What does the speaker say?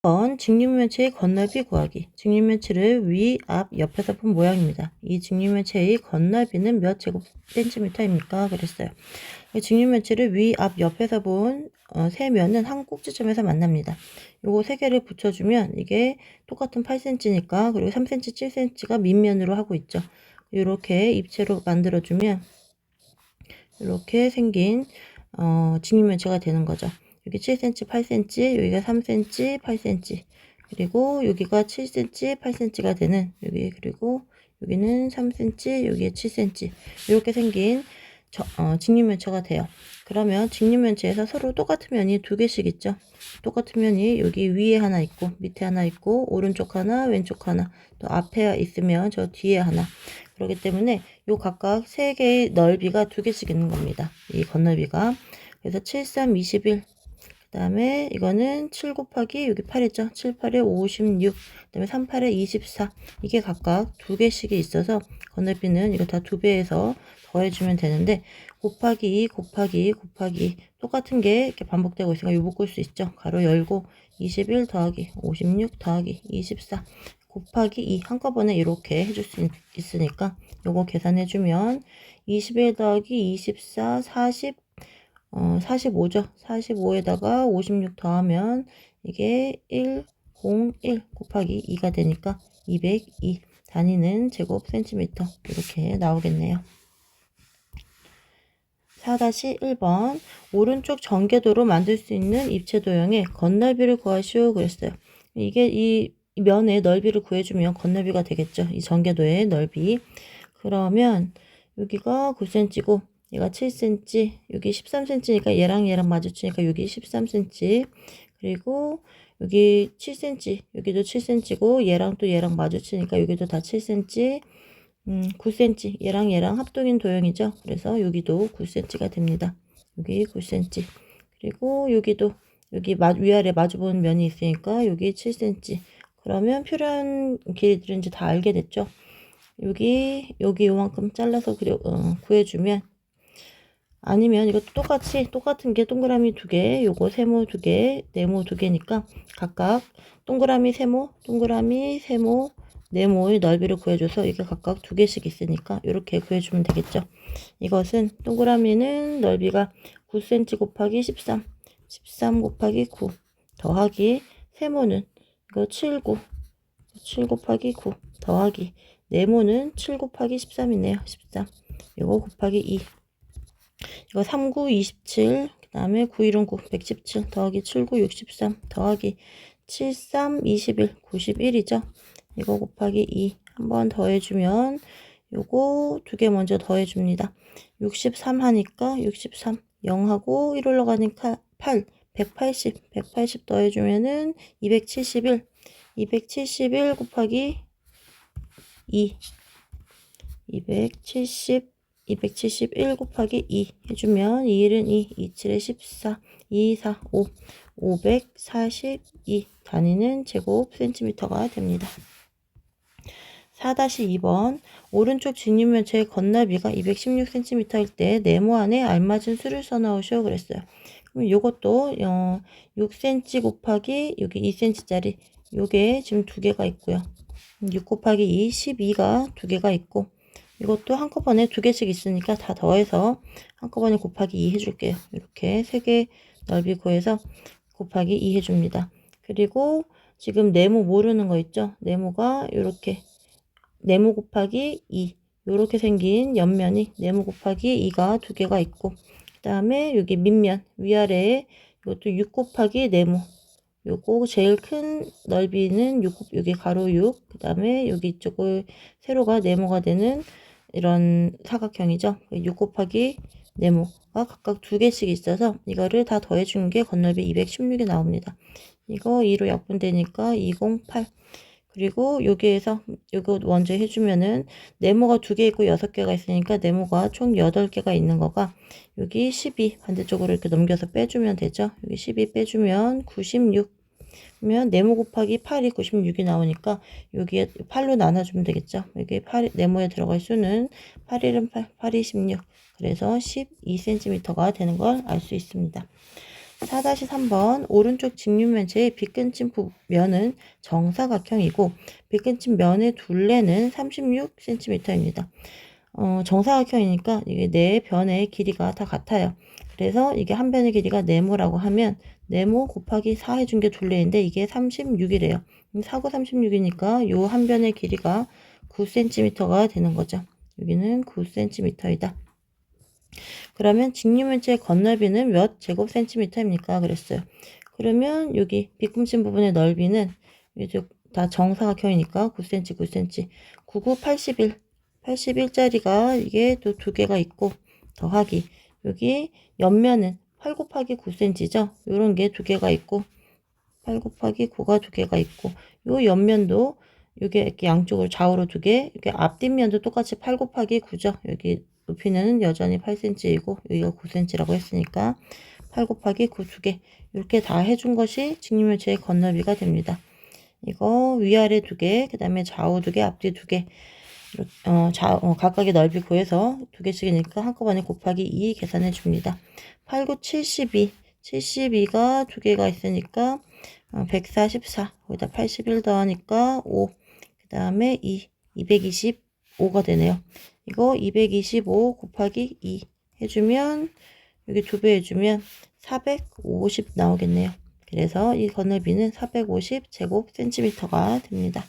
번 직육면체의 건너비 구하기. 직육면체를 위, 앞, 옆에서 본 모양입니다. 이 직육면체의 건너비는 몇 제곱 센티미터입니까? 그랬어요. 이 직육면체를 위, 앞, 옆에서 본 어, 세 면은 한 꼭지점에서 만납니다. 요거 세 개를 붙여주면 이게 똑같은 8cm니까 그리고 3cm, 7cm가 밑면으로 하고 있죠. 이렇게 입체로 만들어주면 이렇게 생긴 어, 직육면체가 되는 거죠. 여기 7cm, 8cm, 여기가 3cm, 8cm, 그리고 여기가 7cm, 8cm가 되는 여기 그리고 여기는 3cm, 여기에 7cm 이렇게 생긴 저, 어, 직육면체가 돼요. 그러면 직육면체에서 서로 똑같은 면이 두 개씩 있죠. 똑같은 면이 여기 위에 하나 있고 밑에 하나 있고 오른쪽 하나 왼쪽 하나 또 앞에 있으면 저 뒤에 하나 그렇기 때문에 요 각각 세 개의 넓이가 두 개씩 있는 겁니다. 이 건너비가 그래서 7, 3, 21 그 다음에 이거는 7 곱하기 여기 8이죠. 7, 8에 56. 그 다음에 3, 8에 24. 이게 각각 두 개씩이 있어서 건너비는 이거 다 두 배에서 더해주면 되는데 곱하기 2, 곱하기 2, 곱하기 2. 똑같은 게 이렇게 반복되고 있으니까 요 묶을 수 있죠. 가로 열고 21 더하기 56 더하기 24 곱하기 2 한꺼번에 이렇게 해줄 수 있, 있으니까 요거 계산해주면 21 더하기 24 40 어, 45죠. 45에다가 56 더하면 이게 1, 0, 1 곱하기 2가 되니까 202 단위는 제곱 센티미터 이렇게 나오겠네요. 4-1번 오른쪽 전개도로 만들 수 있는 입체 도형의 건너비를 구하시오 그랬어요. 이게 이 면의 넓이를 구해주면 건너비가 되겠죠. 이 전개도의 넓이. 그러면 여기가 9cm고 얘가 7cm, 여기 13cm니까 얘랑 얘랑 마주치니까 여기 13cm, 그리고 여기 7cm, 여기도 7cm고 얘랑 또 얘랑 마주치니까 여기도 다 7cm, 음, 9cm, 얘랑 얘랑 합동인 도형이죠. 그래서 여기도 9cm가 됩니다. 여기 9cm, 그리고 여기도 여기 위아래 마주보는 면이 있으니까 여기 7cm. 그러면 필요한 길이들은 이제 다 알게 됐죠. 여기 여기 요만큼 잘라서 그려 어, 구해주면 아니면 이것도 똑같이 똑같은 게 동그라미 두 개, 요거 세모 두 개, 네모 두 개니까 각각 동그라미 세모, 동그라미 세모, 네모의 넓이를 구해줘서 이게 각각 두 개씩 있으니까 이렇게 구해주면 되겠죠. 이것은 동그라미는 넓이가 9cm 곱하기 13, 13 곱하기 9 더하기 세모는 이거 7, 9, 7 곱하기 9 더하기 네모는 7 곱하기 13이네요. 13 이거 곱하기 2 이거 39, 27, 그 다음에 91은 9, 117, 더하기 79, 63, 더하기 73, 21, 91이죠. 이거 곱하기 2 한번 더해주면 요거 두 개 먼저 더해줍니다. 63 하니까 63, 0하고 1 올라가니까 8, 180, 180 더해주면은 271, 271 곱하기 2, 270, 271 곱하기 2 해주면 2일은 2, 27에 14, 2, 4, 5, 542 단위는 제곱 센티미터가 됩니다. 4-2번 오른쪽 직육면체의 건너비가 216cm일 때 네모 안에 알맞은 수를 써넣으시오 그랬어요. 그럼 이것도 어, 6cm 곱하기 여기 2cm짜리 요게 지금 두 개가 있고요. 6 곱하기 2, 12가 두 개가 있고 이것도 한꺼번에 두 개씩 있으니까 다 더해서 한꺼번에 곱하기 2 해줄게요. 이렇게 세 개 넓이 구해서 곱하기 2 해줍니다. 그리고 지금 네모 모르는 거 있죠? 네모가 이렇게 네모 곱하기 2 이렇게 생긴 옆면이 네모 곱하기 2가 두 개가 있고 그 다음에 여기 밑면 위아래에 이것도 6 곱하기 네모 요거 제일 큰 넓이는 6, 여기 가로 6, 그 다음에 여기 이쪽을 세로가 네모가 되는 이런 사각형이죠. 6 곱하기 네모가 각각 두 개씩 있어서 이거를 다 더해준 게 건널비 216이 나옵니다. 이거 2로 약분되니까 208 그리고 여기에서 이거 먼저 해주면은 네모가 두 개 있고 여섯 개가 있으니까 네모가 총 여덟 개가 있는 거가 여기 12 반대쪽으로 이렇게 넘겨서 빼주면 되죠. 여기 12 빼주면 96 그러면 네모 곱하기 8이 96이 나오니까 여기에 8로 나눠주면 되겠죠. 여기 8, 네모에 들어갈 수는 8일은 8, 8이 16. 그래서 12cm가 되는 걸 알 수 있습니다. 4-3번 오른쪽 직육면체의 빗근친 면은 정사각형이고 빗근친 면의 둘레는 36cm입니다. 어, 정사각형이니까 이게 네 변의 길이가 다 같아요. 그래서 이게 한 변의 길이가 네모라고 하면 네모 곱하기 4 해준 게 둘레인데 이게 36이래요. 4고 36이니까 요 한 변의 길이가 9cm가 되는 거죠. 여기는 9cm이다. 그러면 직육면체의 건너비는 몇 제곱센티미터입니까? 그랬어요. 그러면 여기 빗금친 부분의 넓이는 이제 다 정사각형이니까 9cm, 9cm, 99, 81, 81짜리가 이게 또 두 개가 있고 더하기 여기 옆면은 8 곱하기 9cm죠. 요런 게 두 개가 있고 8 곱하기 9가 두 개가 있고 요 옆면도 이게 이렇게 양쪽으로 좌우로 두 개, 이렇게 앞뒷면도 똑같이 8 곱하기 9죠. 여기 높이는 여전히 8cm이고 여기가 9cm라고 했으니까 8 곱하기 9 두 개 이렇게 다 해준 것이 직육면체의 건너비가 됩니다. 이거 위아래 두 개, 그 다음에 좌우 두 개, 앞뒤 두 개, 어, 좌, 어, 각각의 넓이 구해서 두 개씩이니까 한꺼번에 곱하기 2 계산해 줍니다. 8, 9, 72, 72가 두 개가 있으니까 어, 144, 거기다 81 더하니까 5, 그 다음에 2, 225가 되네요. 이거 225 곱하기 2 해주면 여기 두 배 해주면 450 나오겠네요. 그래서 이 건너비는 450 제곱 센티미터가 됩니다.